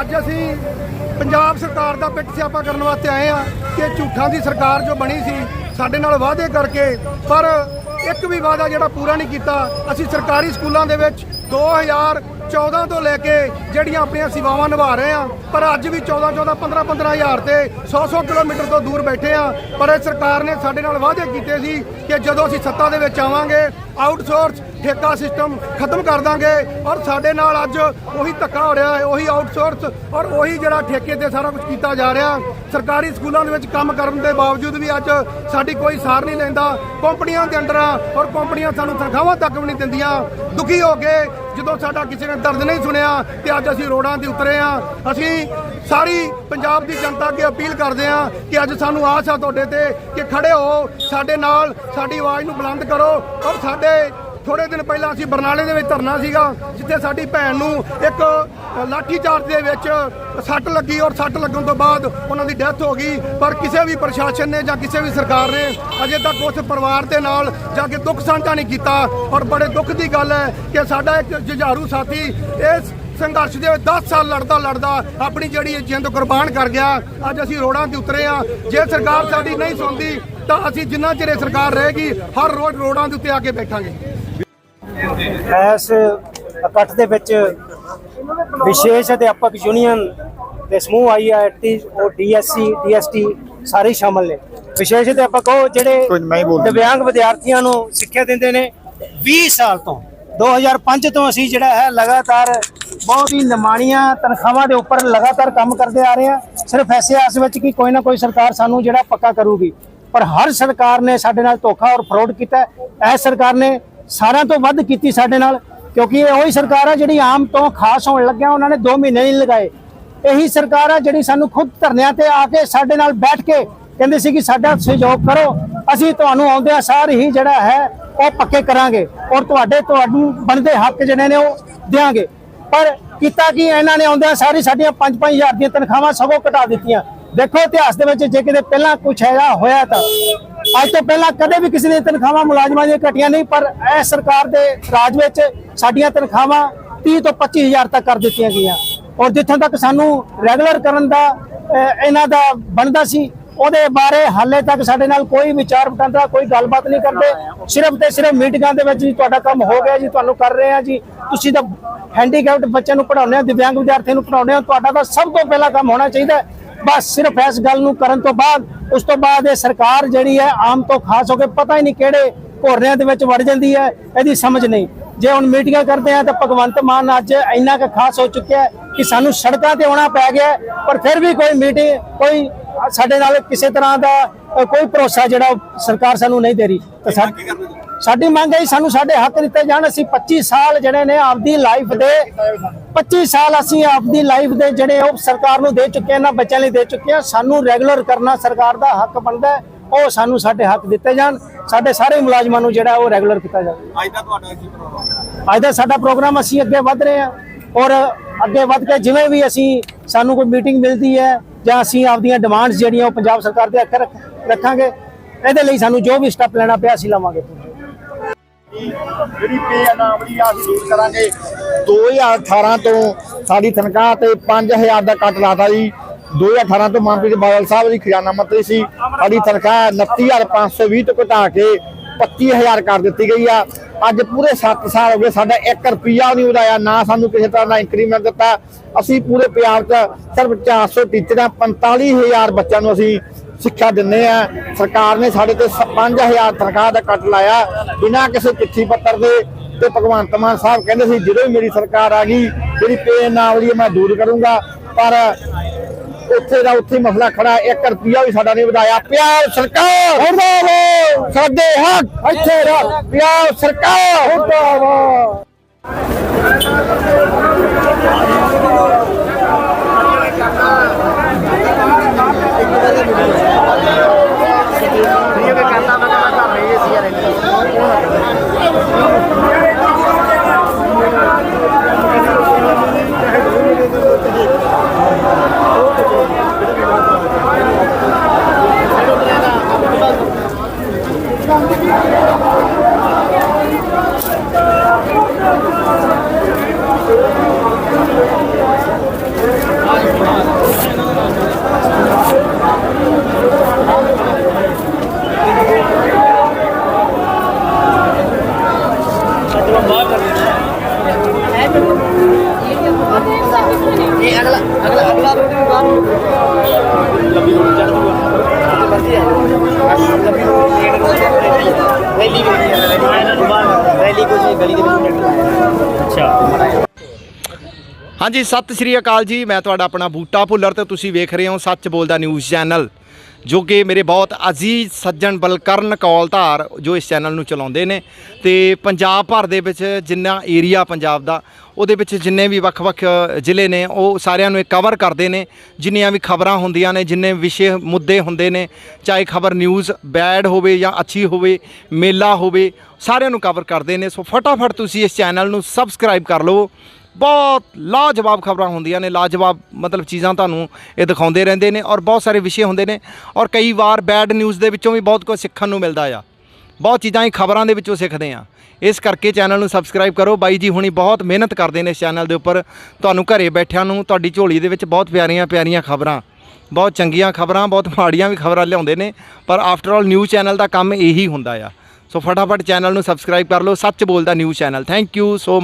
ਅੱਜ ਅਸੀਂ ਪੰਜਾਬ ਸਰਕਾਰ ਦਾ ਪਿੱਟ ਸਿਆਪਾ ਕਰਨ ਵਾਸਤੇ ਆਏ ਆ ਕਿ ਝੂਠਾਂ ਦੀ ਸਰਕਾਰ ਜੋ ਬਣੀ ਸੀ, ਸਾਡੇ ਨਾਲ ਵਾਅਦੇ ਕਰਕੇ, ਪਰ ਇੱਕ ਵੀ ਵਾਅਦਾ ਜਿਹੜਾ ਪੂਰਾ ਨਹੀਂ ਕੀਤਾ, ਅਸੀਂ ਸਰਕਾਰੀ ਸਕੂਲਾਂ ਦੇ ਵਿੱਚ 2014 ਤੋਂ ਲੈ ਕੇ ਜਿਹੜੀਆਂ ਆਪਣੀਆਂ ਸੇਵਾਵਾਂ ਨਿਭਾ ਰਹੇ ਆ ਪਰ ਅੱਜ ਵੀ 14 14 15 15 ਹਜ਼ਾਰ ਤੇ 100 100 ਕਿਲੋਮੀਟਰ ਤੋਂ ਦੂਰ ਬੈਠੇ ਆ ਪਰ ਇਹ ਸਰਕਾਰ ਨੇ ਸਾਡੇ ਨਾਲ ਵਾਅਦੇ ਕੀਤੇ ਸੀ ਕਿ ਜਦੋਂ ਅਸੀਂ ਸੱਤਾ ਦੇ ਵਿੱਚ ਆਵਾਂਗੇ ਆਊਟਸੋਰਸ ਠੇਕਾ ਸਿਸਟਮ ਖਤਮ ਕਰ ਦਾਂਗੇ ਔਰ ਸਾਡੇ ਨਾਲ ਅੱਜ ਉਹੀ ਧੱਕਾ ਹੋ ਰਿਹਾ ਹੈ, ਉਹੀ ਆਊਟਸੋਰਸ ਔਰ ਉਹੀ ਜਿਹੜਾ ਠੇਕੇ ਤੇ ਸਾਰਾ ਕੁਝ ਕੀਤਾ ਜਾ ਰਿਹਾ। ਸਰਕਾਰੀ ਸਕੂਲਾਂ ਦੇ ਵਿੱਚ ਕੰਮ ਕਰਨ ਦੇ ਬਾਵਜੂਦ ਵੀ ਅੱਜ ਸਾਡੀ ਕੋਈ ਸਾਰ ਨਹੀਂ ਲੈਂਦਾ। ਕੰਪਨੀਆਂ ਦੇ ਅੰਡਰ ਆ ਔਰ ਕੰਪਨੀਆਂ ਸਾਨੂੰ ਤਨਖਾਹਾਂ ਤੱਕ ਵੀ ਨਹੀਂ ਦਿੰਦੀਆਂ। ਦੁਖੀ ਹੋ ਕੇ ਜਦੋਂ ਸਾਡਾ ਕਿਸੇ ਨੇ ਦਰਦ ਨਹੀਂ ਸੁਣਿਆ ਤੇ ਅੱਜ ਅਸੀਂ ਰੋਡਾਂ ਤੇ ਉਤਰੇ ਆ ਅਸੀਂ ਸਾਰੀ ਪੰਜਾਬ ਦੀ ਜਨਤਾ ਅੱਗੇ ਅਪੀਲ ਕਰਦੇ ਆ ਕਿ ਅੱਜ ਸਾਨੂੰ ਆਸ ਆ ਤੁਹਾਡੇ ਤੇ ਕਿ ਖੜੇ ਹੋ, ਸਾਡੇ ਨਾਲ ਸਾਡੀ ਆਵਾਜ਼ ਨੂੰ ਬੁਲੰਦ ਕਰੋ ਔਰ ਸਾਡੇ ਥੋੜੇ ਦਿਨ ਪਹਿਲਾਂ ਅਸੀਂ ਬਰਨਾਲੇ ਦੇ ਵਿੱਚ ਧਰਨਾ ਸੀਗਾ ਜਿੱਥੇ ਸਾਡੀ ਭੈਣ ਨੂੰ ਇੱਕ ਅ, ਲਾਠੀ ਚਾਰਜ ਦੇ ਵਿੱਚ ਸੱਟ ਲੱਗੀ ਔਰ ਸੱਟ ਲੱਗਣ ਤੋਂ ਬਾਅਦ ਉਹਨਾਂ ਦੀ ਡੈਥ ਹੋ ਗਈ। ਪਰ ਕਿਸੇ ਵੀ ਪ੍ਰਸ਼ਾਸਨ ਨੇ ਜਾਂ ਕਿਸੇ ਵੀ ਸਰਕਾਰ ਨੇ ਅਜੇ ਤੱਕ ਉਸ ਪਰਿਵਾਰ ਦੇ ਨਾਲ ਜਾ ਕੇ ਦੁੱਖ ਸਾਂਝਾ ਨਹੀਂ ਕੀਤਾ। ਔਰ ਬੜੇ ਦੁੱਖ ਦੀ ਗੱਲ ਹੈ ਕਿ ਸਾਡਾ ਇੱਕ ਜੁਝਾਰੂ ਸਾਥੀ ਇਸ ਸੰਘਰਸ਼ ਦੇ ਵਿੱਚ 10 ਸਾਲ ਲੜਦਾ ਲੜਦਾ ਆਪਣੀ ਜਿਹੜੀ ਇਹ ਜਿੰਦ ਕੁਰਬਾਨ ਕਰ ਗਿਆ। ਅੱਜ ਅਸੀਂ ਰੋਡਾਂ ਤੇ ਉਤਰੇ ਆ ਜੇ ਸਰਕਾਰ ਸਾਡੀ ਨਹੀਂ ਸੁਣਦੀ ਤਾਂ ਅਸੀਂ ਜਿੰਨਾ ਚਿਰ ਸਰਕਾਰ ਰਹੇਗੀ ਹਰ ਰੋਜ਼ ਰੋਡਾਂ ਦੇ ਉੱਤੇ ਆ ਕੇ ਬੈਠਾਂਗੇ। ਇਸ ਇਕੱਠ ਦੇ ਵਿੱਚ ਵਿਸ਼ੇਸ਼ ਅਧਿਆਪਕ ਯੂਨੀਅਨ ਦੇ ਸਮੂਹ ਆਈਆਈਟੀ ਉਹ ਡੀਐਸਸੀ ਡੀਐਸਟੀ ਸਾਰੇ ਸ਼ਾਮਲ ਨੇ। ਵਿਸ਼ੇਸ਼ ਅਧਿਆਪਕ ਉਹ ਜਿਹੜੇ ਦਿਵਿਆਂਗ ਵਿਦਿਆਰਥੀਆਂ ਨੂੰ ਸਿੱਖਿਆ ਦਿੰਦੇ ਨੇ। 20 ਸਾਲ ਤੋਂ 2005 ਤੋਂ ਅਸੀਂ ਜਿਹੜਾ ਹੈ ਲਗਾਤਾਰ ਬਹੁਤ ਹੀ ਨਿਮਾਣੀਆਂ ਤਨਖਾਹਾਂ ਦੇ ਉੱਪਰ ਲਗਾਤਾਰ ਕੰਮ ਕਰਦੇ ਆ ਰਹੇ ਹਾਂ। ਸਿਰਫ ਐਸੇ ਆਸ ਵਿੱਚ ਕਿ ਕੋਈ ਨਾ ਕੋਈ ਸਰਕਾਰ ਸਾਨੂੰ ਜਿਹੜਾ ਪੱਕਾ ਕਰੂਗੀ। ਪਰ ਹਰ ਸਰਕਾਰ ਨੇ ਸਾਡੇ ਨਾਲ ਧੋਖਾ ਔਰ ਫਰਾਡ ਕੀਤਾ। ਇਹ ਸਰਕਾਰ ਨੇ ਸਾਰਿਆਂ ਤੋਂ ਵੱਧ ਕੀਤੀ ਸਾਡੇ ਨਾਲ, ਕਿਉਂਕਿ ਇਹ ਉਹੀ ਸਰਕਾਰ ਹੈ ਜਿਹੜੀ ਆਮ ਤੋਂ ਖਾਸ ਹੋਣ ਲੱਗਿਆ, ਉਹਨਾਂ ਨੇ 2 ਮਹੀਨੇ ਨਹੀਂ ਲਗਾਏ। ਇਹੀ ਸਰਕਾਰ ਹੈ ਜਿਹੜੀ ਸਾਨੂੰ ਖੁਦ ਧਰਨਿਆਂ ਤੇ ਆ ਕੇ ਸਾਡੇ ਨਾਲ ਬੈਠ ਕੇ ਕਹਿੰਦੇ ਸੀ ਕਿ ਸਾਡਾ ਸਹਿਯੋਗ ਕਰੋ। ਅਸੀਂ ਤੁਹਾਨੂੰ ਆਉਂਦਿਆਂ ਸਾਰ ਹੀ ਜਿਹੜਾ ਹੈ, ਉਹ ਪੱਕੇ ਕਰਾਂਗੇ ਔਰ ਤੁਹਾਡੇ, ਤੁਹਾਨੂੰ ਬਣਦੇ ਹੱਕ ਜਿਹੜੇ ਨੇ ਉਹ ਦੇਾਂਗੇ ਪਰ ਕੀਤਾ ਕਿ, ਇਹਨਾਂ ਨੇ ਆਉਂਦਿਆਂ ਸਾਰੀ ਸਾਡੀਆਂ 5-5000 ਦੀਆਂ ਤਨਖਾਹਾਂ ਸਗੋਂ ਘਟਾ ਦਿੱਤੀਆਂ। ਦੇਖੋ ਇਤਿਹਾਸ ਦੇ ਵਿੱਚ ਜੇ ਕਿਤੇ ਪਹਿਲਾਂ ਕੁਝ ਹੈਗਾ, ਹੋਇਆ ਤਾਂ। ਅੱਜ ਤੋਂ ਪਹਿਲਾਂ ਕਦੇ ਵੀ ਕਿਸੇ ਦੀ ਤਨਖਾਹਾਂ ਮੁਲਾਜ਼ਮਾਂ ਦੀਆਂ ਘਟੀਆਂ ਨਹੀਂ, ਪਰ ਇਹ ਸਰਕਾਰ ਦੇ ਰਾਜ ਵਿੱਚ ਸਾਡੀਆਂ ਤਨਖਾਹਾਂ 30 ਤੋਂ 25000 ਤੱਕ ਕਰ ਦਿੱਤੀਆਂ ਗਈਆਂ। ਔਰ ਜਿੱਥੋਂ ਤੱਕ ਸਾਨੂੰ ਰੈਗੂਲਰ ਕਰਨ ਦਾ ਇਹਨਾਂ ਦਾ ਬਣਦਾ ਸੀ, ਉਹਦੇ ਬਾਰੇ ਹਾਲੇ ਤੱਕ ਸਾਡੇ ਨਾਲ ਕੋਈ ਵਿਚਾਰ ਵਟਾਂਦਰਾ, ਕੋਈ ਗੱਲਬਾਤ ਨਹੀਂ ਕਰਦੇ। ਸਿਰਫ ਤੇ ਸਿਰਫ ਮੀਟਿੰਗਾਂ ਦੇ ਵਿੱਚ ਜੀ ਤੁਹਾਡਾ ਕੰਮ ਹੋ ਗਿਆ ਜੀ, ਤੁਹਾਨੂੰ ਕਰ ਰਹੇ ਆ ਜੀ। ਤੁਸੀਂ ਤਾਂ ਹੈਂਡੀਕੈਪਟ ਬੱਚਿਆਂ ਨੂੰ ਪੜਾਉਂਦੇ ਆ ਦਿਵਿਆਂਗ ਵਿਦਿਆਰਥੀਆਂ ਨੂੰ ਪੜਾਉਂਦੇ ਆ ਤੁਹਾਡਾ ਤਾਂ ਸਭ ਤੋਂ ਪਹਿਲਾਂ ਕੰਮ ਹੋਣਾ ਚਾਹੀਦਾ ਬਸ ਸਿਰਫ ਇਸ ਗੱਲ ਨੂੰ ਕਰਨ ਤੋਂ ਬਾਅਦ, ਉਸ ਤੋਂ ਬਾਅਦ ਇਹ ਸਰਕਾਰ ਜਿਹੜੀ ਹੈ ਆਮ ਤੋਂ ਖਾਸ ਹੋ ਕੇ ਪਤਾ ਹੀ ਨਹੀਂ ਕਿਹੜੇ ਘੋਰਿਆਂ ਦੇ ਵਿੱਚ ਵੜ ਜਾਂਦੀ ਹੈ, ਇਹਦੀ ਸਮਝ ਨਹੀਂ। ਜੇ ਹੁਣ ਮੀਟਿੰਗਾਂ ਕਰਦੇ ਆ ਤਾਂ ਭਗਵੰਤ ਮਾਨ ਅੱਜ ਇੰਨਾ ਕੁ ਖਾਸ ਹੋ ਚੁੱਕਿਆ ਹੈ ਕਿ ਸਾਨੂੰ ਸੜਕਾਂ ਤੇ ਆਉਣਾ ਪੈ ਗਿਆ ਪਰ ਫਿਰ ਵੀ ਕੋਈ ਮੀਟਿੰਗ, ਕੋਈ ਸਾਡੇ ਨਾਲ ਕਿਸੇ ਤਰ੍ਹਾਂ ਦਾ ਕੋਈ ਭਰੋਸਾ ਜਿਹੜਾ ਉਹ ਸਰਕਾਰ ਸਾਨੂੰ ਨਹੀਂ ਦੇ ਰਹੀ। ਤਾਂ ਸਾ- ਸਾਡੀ ਮੰਗ ਹੈ ਸਾਨੂੰ ਸਾਡੇ ਹੱਕ ਦਿੱਤੇ ਜਾਣ। ਅਸੀਂ 25 ਸਾਲ ਜਿਹੜੇ ਨੇ ਆਪਦੀ ਲਾਈਫ ਦੇ 25 ਸਾਲ ਅਸੀਂ ਆਪਦੀ ਲਾਈਫ ਦੇ ਜਿਹੜੇ ਉਹ ਸਰਕਾਰ ਨੂੰ ਦੇ ਚੁੱਕੇ ਨਾ ਬੱਚਿਆਂ ਲਈ ਦੇ ਚੁੱਕੇ ਹਾਂ ਸਾਨੂੰ ਰੈਗੂਲਰ ਕਰਨਾ ਸਰਕਾਰ ਦਾ ਹੱਕ ਬਣਦਾ ਉਹ ਸਾਨੂੰ ਸਾਡੇ ਹੱਕ ਦਿੱਤੇ ਜਾਣ। ਸਾਡੇ ਸਾਰੇ ਮੁਲਾਜ਼ਮਾਂ ਨੂੰ ਜਿਹੜਾ ਉਹ ਰੈਗੂਲਰ ਕੀਤਾ ਜਾਵੇ। ਅੱਜ ਦਾ ਤੁਹਾਡਾ ਕੀ ਪ੍ਰੋਗਰਾਮ ਅੱਜ ਦਾ ਸਾਡਾ ਪ੍ਰੋਗਰਾਮ ਅਸੀਂ ਅੱਗੇ ਵਧ ਰਹੇ ਹਾਂ ਔਰ ਅੱਗੇ ਵਧ ਕੇ ਜਿਵੇਂ ਵੀ ਅਸੀਂ ਸਾਨੂੰ ਕੋਈ ਮੀਟਿੰਗ ਮਿਲਦੀ ਹੈ ਜਾਂ ਅਸੀਂ ਆਪਦੀਆਂ ਡਿਮਾਂਡਸ ਜਿਹੜੀਆਂ ਉਹ ਪੰਜਾਬ ਸਰਕਾਰ ਦੇ ਅੱਗੇ ਰੱਖ- ਰੱਖਾਂਗੇ। ਇਹਦੇ ਲਈ ਸਾਨੂੰ ਜੋ ਵੀ ਸਟੈਪ ਲੈਣਾ ਪਿਆ ਅਸੀਂ ਲਵਾਂਗੇ। ਜਿਹੜੀ ਪੇ ਅਨਾਮਲੀ ਆ ਅਸੀਂ ਦੂਰ ਕਰਾਂਗੇ। 2018 ਤੋਂ ਸਾਡੀ ਤਨਖਾਹ ਤੇ 5000 ਦਾ ਕੱਟ ਲਾਤਾ ਜੀ। 2018 ਤੋਂ ਮਨਪ੍ਰੀਤ ਬਾਦਲ ਸਾਹਿਬ ਦੀ ਖਜ਼ਾਨਾ ਮੰਤਰੀ ਸੀ। ਸਾਡੀ ਤਨਖਾਹ 29520 ਤੋਂ ਘਟਾ ਕੇ 25000 ਕਰ ਦਿੱਤੀ ਗਈ ਆ। ਅੱਜ ਪੂਰੇ 7 ਸਾਲ ਹੋ ਗਏ ਸਾਡਾ 1 ਰੁਪਿਆ ਨਹੀਂ ਵਧਾਇਆ, ਨਾ ਸਾਨੂੰ ਕਿਸੇ ਤਰ੍ਹਾਂ ਦਾ ਇੰਕਰੀਮੈਂਟ ਦਿੱਤਾ। ਅਸੀਂ ਪੂਰੇ ਪੰਜਾਬ 'ਚ ਸਿਰਫ 400 ਟੀਚਰਾਂ 45000 ਬੱਚਿਆਂ ਨੂੰ ਅਸੀਂ ਸਿੱਖਿਆ ਦਿੰਦੇ ਆ। ਸਰਕਾਰ ਨੇ ਸਾਡੇ ਤੇ 5000 ਤਨਖਾਹ ਦਾ ਕੱਟ ਲਾਇਆ। ਬਿਨਾਂ ਕਿਸੇ ਚਿੱਠੀ ਪੱਤਰ ਦੇ ਤੇ ਭਗਵੰਤ ਮਾਨ ਸਾਹਿਬ ਕਹਿੰਦੇ ਸੀ ਜਦੋਂ ਮੇਰੀ ਸਰਕਾਰ ਆ ਗਈ ਜਿਹੜੀ ਪੇ ਨਾਵਲੀ ਮੈਂ ਦੂਰ ਕਰੂੰਗਾ। ਪਰ ਉੱਥੇ ਦਾ ਉੱਥੇ ਮਸਲਾ ਖੜਾ 1 ਰੁਪਿਆ ਵੀ ਸਾਡਾ ਨਹੀਂ ਵਧਾਇਆ। ਪਿਆਰ ਸਰਕਾਰ! ਮੁਰਦਾਬਾਦ! ਸਾਡੇ ਹੱਕ! ਇੱਥੇ ਰੱਖ! ਪਿਆਰ ਸਰਕਾਰ! ਇਹ ਅਗਲਾ ਅਗਲਾ ਅਗਲਾ ਰੋਡ ਵੀ ਬਾਹਰ ਲੰਬੀ ਰੋਡ ਚੜ੍ਹ ਜੂਗਾ ਬਸੀ ਹੈ ਰੈਲੀ ਵੀ ਰੈਲੀ ਕੋਈ ਗਲੀ ਦੇ ਵਿੱਚ ਹਾਂਜੀ, ਸਤਿ ਸ੍ਰੀ ਅਕਾਲ ਜੀ। ਮੈਂ ਤੁਹਾਡਾ ਆਪਣਾ ਬੂਟਾ ਭੁੱਲਰ ਤੇ ਤੁਸੀਂ ਵੇਖ ਰਹੇ ਹੋ ਸੱਚ ਬੋਲਦਾ ਨਿਊਜ਼ ਚੈਨਲ। ਜੋ ਕਿ ਮੇਰੇ ਬਹੁਤ ਅਜ਼ੀਜ਼ ਸੱਜਣ ਬਲਕਰਨ ਕੌਲਧਾਰ ਜੋ ਇਸ ਚੈਨਲ ਨੂੰ ਚਲਾਉਂਦੇ ਨੇ ਤੇ ਪੰਜਾਬ ਭਰ ਦੇ ਵਿੱਚ ਜਿੰਨਾ ਏਰੀਆ ਪੰਜਾਬ ਦਾ, ਉਹਦੇ ਵਿੱਚ ਜਿੰਨੇ ਵੀ ਵੱਖ-ਵੱਖ ਜ਼ਿਲ੍ਹੇ ਨੇ, ਉਹ ਸਾਰਿਆਂ ਨੂੰ ਇਹ ਕਵਰ ਕਰਦੇ ਨੇ। ਜਿੰਨੀਆਂ ਵੀ ਖਬਰਾਂ ਹੁੰਦੀਆਂ ਨੇ, ਜਿੰਨੇ ਵਿਸ਼ੇ ਮੁੱਦੇ ਹੁੰਦੇ ਨੇ, ਚਾਹੇ ਖਬਰ ਨਿਊਜ਼ ਬੈਡ ਹੋਵੇ ਜਾਂ ਅੱਛੀ ਹੋਵੇ, ਮੇਲਾ ਹੋਵੇ, ਸਾਰਿਆਂ ਨੂੰ ਕਵਰ ਕਰਦੇ ਨੇ। ਸੋ ਫਟਾਫਟ ਤੁਸੀਂ ਇਸ ਚੈਨਲ ਨੂੰ ਸਬਸਕ੍ਰਾਈਬ ਕਰ ਲਵੋ। ਬਹੁਤ ਲਾਜਵਾਬ ਖਬਰਾਂ ਹੁੰਦੀਆਂ ਨੇ, ਲਾਜਵਾਬ ਮਤਲਬ ਚੀਜ਼ਾਂ ਤੁਹਾਨੂੰ ਇਹ ਦਿਖਾਉਂਦੇ ਰਹਿੰਦੇ ਨੇ ਔਰ ਬਹੁਤ ਸਾਰੇ ਵਿਸ਼ੇ ਹੁੰਦੇ ਨੇ ਔਰ ਕਈ ਵਾਰ ਬੈਡ ਨਿਊਜ਼ ਦੇ ਵਿੱਚੋਂ ਵੀ ਬਹੁਤ ਕੁਝ ਸਿੱਖਣ ਨੂੰ ਮਿਲਦਾ ਆ। ਬਹੁਤ ਚੀਜ਼ਾਂ ਹੀ ਖਬਰਾਂ ਦੇ ਵਿੱਚੋਂ ਸਿੱਖਦੇ ਆ। ਇਸ ਕਰਕੇ ਚੈਨਲ ਨੂੰ ਸਬਸਕ੍ਰਾਈਬ ਕਰੋ। ਬਾਈ ਜੀ ਹੁਣੀ ਬਹੁਤ ਮਿਹਨਤ ਕਰਦੇ ਨੇ ਇਸ ਚੈਨਲ ਦੇ ਉੱਪਰ। ਤੁਹਾਨੂੰ ਘਰੇ ਬੈਠਿਆਂ ਨੂੰ ਤੁਹਾਡੀ ਝੋਲੀ ਦੇ ਵਿੱਚ ਬਹੁਤ ਪਿਆਰੀਆਂ ਪਿਆਰੀਆਂ ਖਬਰਾਂ, ਬਹੁਤ ਚੰਗੀਆਂ ਖਬਰਾਂ, ਬਹੁਤ ਮਾੜੀਆਂ ਵੀ ਖਬਰਾਂ ਲਿਆਉਂਦੇ ਨੇ। ਪਰ ਆਫਟਰ ਆਲ ਨਿਊਜ਼ ਚੈਨਲ ਦਾ ਕੰਮ ਇਹੀ ਹੁੰਦਾ ਆ। ਸੋ ਫਟਾਫਟ ਚੈਨਲ ਨੂੰ ਸਬਸਕ੍ਰਾਈਬ ਕਰ ਲਓ। ਸੱਚ ਬੋਲਦਾ news channel thank you so much